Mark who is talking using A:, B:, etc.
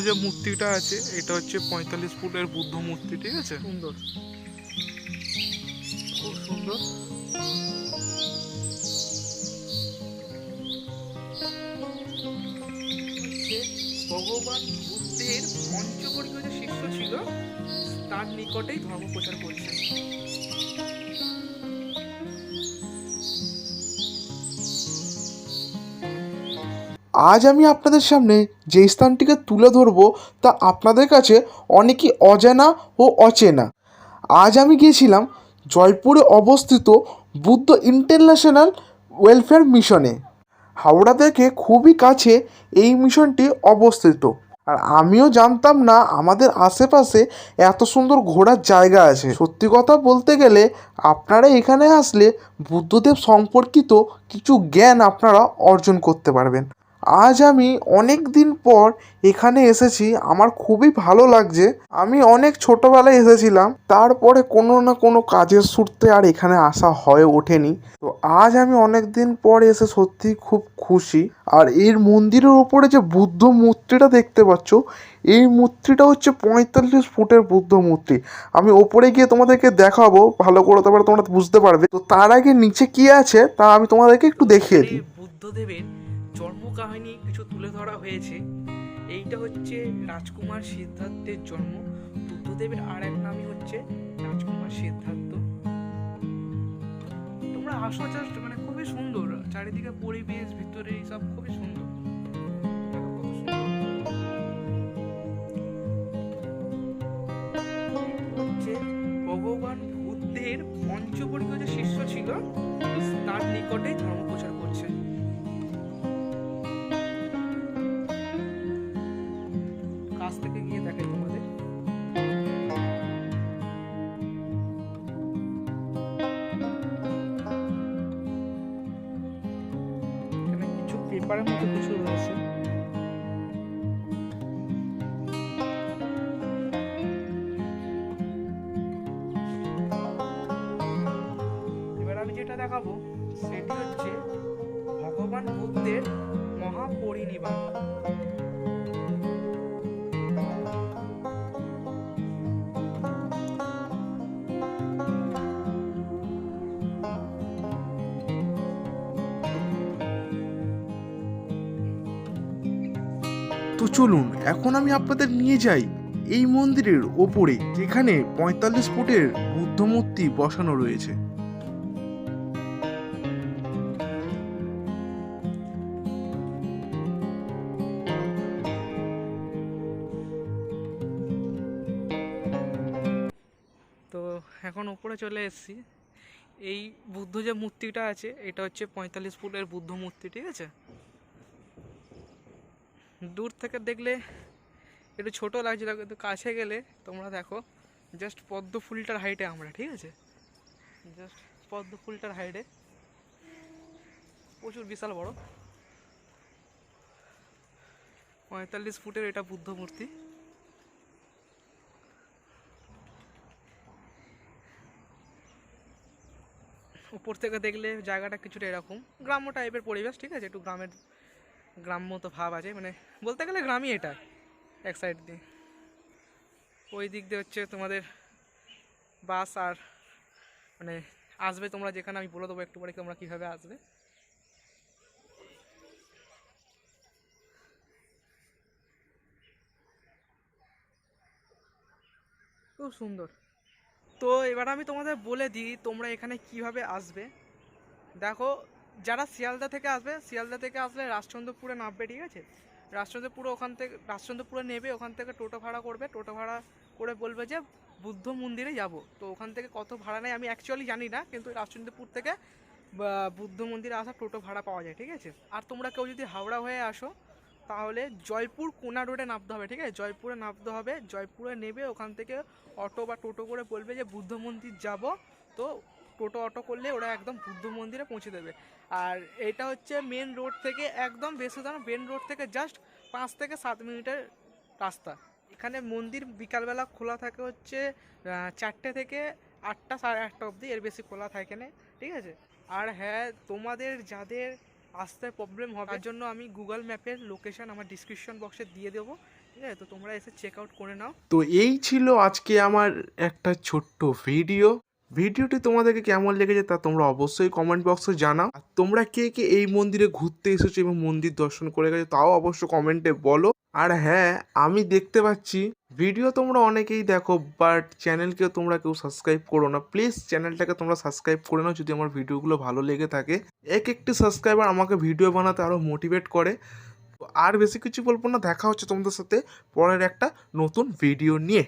A: যে মূর্তিটা আছে এটা হচ্ছে পঁয়তাল্লিশ ফুটের বুদ্ধ মূর্তি ঠিক আছে? সুন্দর। খুব সুন্দর। ভগবান বুদ্ধের পঞ্চবর্গীয় যে শিষ্য ছিল তার নিকটেই ধর্ম প্রচার করছেন।
B: আজ আমি আপনাদের সামনে যে স্থানটিকে তুলে ধরবো তা আপনাদের কাছে অনেকই অজানা ও অচেনা। আজ আমি গিয়েছিলাম জয়পুরে অবস্থিত বুদ্ধ ইন্টারন্যাশনাল ওয়েলফেয়ার মিশনে। হাওড়া থেকে খুবই কাছে এই মিশনটি অবস্থিত। আর আমিও জানতাম না আমাদের আশেপাশে এত সুন্দর ঘোরার জায়গা আছে। সত্যি কথা বলতে গেলে আপনারা এখানে আসলে বুদ্ধদেব সম্পর্কিত কিছু জ্ঞান আপনারা অর্জন করতে পারবেন। আজ আমি অনেক দিন পর এখানে এসেছি, আমার খুবই ভালো লাগছে। আমি অনেক ছোটোবেলায় এসেছিলাম, তারপরে কোনো না কোনো কাজের সূত্রে আর এখানে আসা হয়ে ওঠেনি। তো আজ আমি অনেক দিন পর এসে সত্যি খুব খুশি। আর এর মন্দিরের ওপরে যে বুদ্ধ মূর্তিটা দেখতে পাচ্ছ, এই মূর্তিটা হচ্ছে পঁয়তাল্লিশ ফুটের বুদ্ধ মূর্তি। আমি ওপরে গিয়ে তোমাদেরকে দেখাবো, ভালো করে তারপরে তোমরা বুঝতে পারবে। তো তার আগে নিচে কি আছে, তা আমি তোমাদেরকে একটু দেখিয়ে দিই।
A: বুদ্ধদেবের জন্ম কাহিনী কিছু তুলে ধরা হয়েছে। এইটা হচ্ছে রাজকুমার সিদ্ধার্থের জন্ম। বুদ্ধদেবের আর এক নামই হচ্ছে রাজকুমার সিদ্ধার্থ। তোমরা আসো জাস্ট মানে খুবই সুন্দর। চারিদিকে পরিবেশ, ভিতরে সব খুবই সুন্দর। ভগবান বুদ্ধের পঞ্চবর্গীয় যে শিষ্য ছিল, তার নিকটেই ধর্ম প্রচার পেপারের মতো কিছু রয়েছে। এবার আমি যেটা দেখাবো সেটি হচ্ছে ভগবান বুদ্ধের মহাপরিনির্বাণ
B: চলুন, এখন আমি আপনাদের নিয়ে যাই এই মন্দিরের ওপরে, যেখানে পঁয়তাল্লিশ ফুটের বুদ্ধ মূর্তি বসানো রয়েছে।
A: তো এখন উপরে চলে এসেছি। এই বুদ্ধ যে মূর্তিটা আছে, এটা হচ্ছে পঁয়তাল্লিশ ফুটের বুদ্ধ মূর্তি, ঠিক আছে? দূর থেকে দেখলে একটু ছোট লাগছিল, কিন্তু কাছে গেলে তোমরা দেখো জাস্ট পদ্ম ফুলটার হাইটে আমরা, ঠিক আছে? জাস্ট পদ্ম ফুলটার হাইটে প্রচুর বিশাল বড়। পঁয়তাল্লিশ ফুটের এটা বুদ্ধ মূর্তি। উপর থেকে দেখলে জায়গাটা কিছুটা এরকম। গ্রাম্য টাইপের পরিবেশ, ঠিক আছে? একটু গ্রামের গ্রাম্য তো ভাব আছে মানে বলতে গেলে গ্রামই এটা, এক সাইড দিয়ে। ওই দিক দিয়ে হচ্ছে তোমাদের বাস আর মানে আসবে তোমরা যেখানে, আমি বলে দেবো একটু পরে তোমরা কীভাবে আসবে। খুব সুন্দর। তো এবার আমি তোমাদের বলে দিই তোমরা এখানে কীভাবে আসবে। দেখো যারা শিয়ালদা থেকে আসবে, শিয়ালদা থেকে আসলে রাজচন্দ্রপুরে নামবে ঠিক আছে রাজচন্দ্রপুরে ওখান থেকে, রাজচন্দ্রপুরে নেবে, ওখান থেকে টোটো ভাড়া করবে। টোটো ভাড়া করে বলবে যে, বুদ্ধ মন্দিরে যাব। তো ওখান থেকে কত ভাড়া নেয় আমি অ্যাকচুয়ালি জানি না, কিন্তু রাজচন্দ্রপুর থেকে বুদ্ধ মন্দিরে আসা টোটো ভাড়া পাওয়া যায়, ঠিক আছে? আর তোমরা কেউ যদি হাওড়া হয়ে আসো, তাহলে জয়পুর কোনা রোডে নামতে হবে, ঠিক আছে? জয়পুরে নামতে হবে, জয়পুরে নেবে, ওখান থেকে অটো বা টোটো করে বলবে যে, বুদ্ধ মন্দির যাব। তো টোটো অটো করলে ওরা একদম বুদ্ধ মন্দিরে পৌঁছে দেবে। আর এটা হচ্ছে মেন রোড থেকে একদম বেশি দাম মেন রোড থেকে জাস্ট পাঁচ থেকে সাত মিনিটের রাস্তা। এখানে মন্দির বিকালবেলা খোলা থাকে হচ্ছে চারটে থেকে আটটা, সাড়ে আটটা অবধি, এর বেশি খোলা থাকে না, ঠিক আছে? আর হ্যাঁ তোমাদের যাদের আসতে প্রবলেম হবে, তার জন্য আমি গুগল ম্যাপের লোকেশন আমার ডিসক্রিপশন বক্সে দিয়ে দেবো, ঠিক আছে? তো তোমরা এসে চেক আউট করে নাও।
B: তো এই ছিল আজকে আমার একটা ছোট্ট ভিডিও ভিডিওটি তোমাদেরকে কেমন লেগেছে তা তোমরা অবশ্যই কমেন্ট বক্সে জানাও। আর তোমরা কে কে এই মন্দিরে ঘুরতে এসেছ এবং মন্দির দর্শন করে গেছো তাও অবশ্য কমেন্টে বলো। আর হ্যাঁ আমি দেখতে পাচ্ছি, ভিডিও তোমরা অনেকেই দেখো বাট চ্যানেলকেও তোমরা কেউ সাবস্ক্রাইব করো না। প্লিজ চ্যানেলটাকে তোমরা সাবস্ক্রাইব করে নাও যদি আমার ভিডিওগুলো ভালো লেগে থাকে। এক একটি সাবস্ক্রাইবার আমাকে ভিডিও বানাতে আরও মোটিভেট করে। আর বেশি কিছু বলব না, দেখা হচ্ছে তোমাদের সাথে পরের একটা নতুন ভিডিও নিয়ে।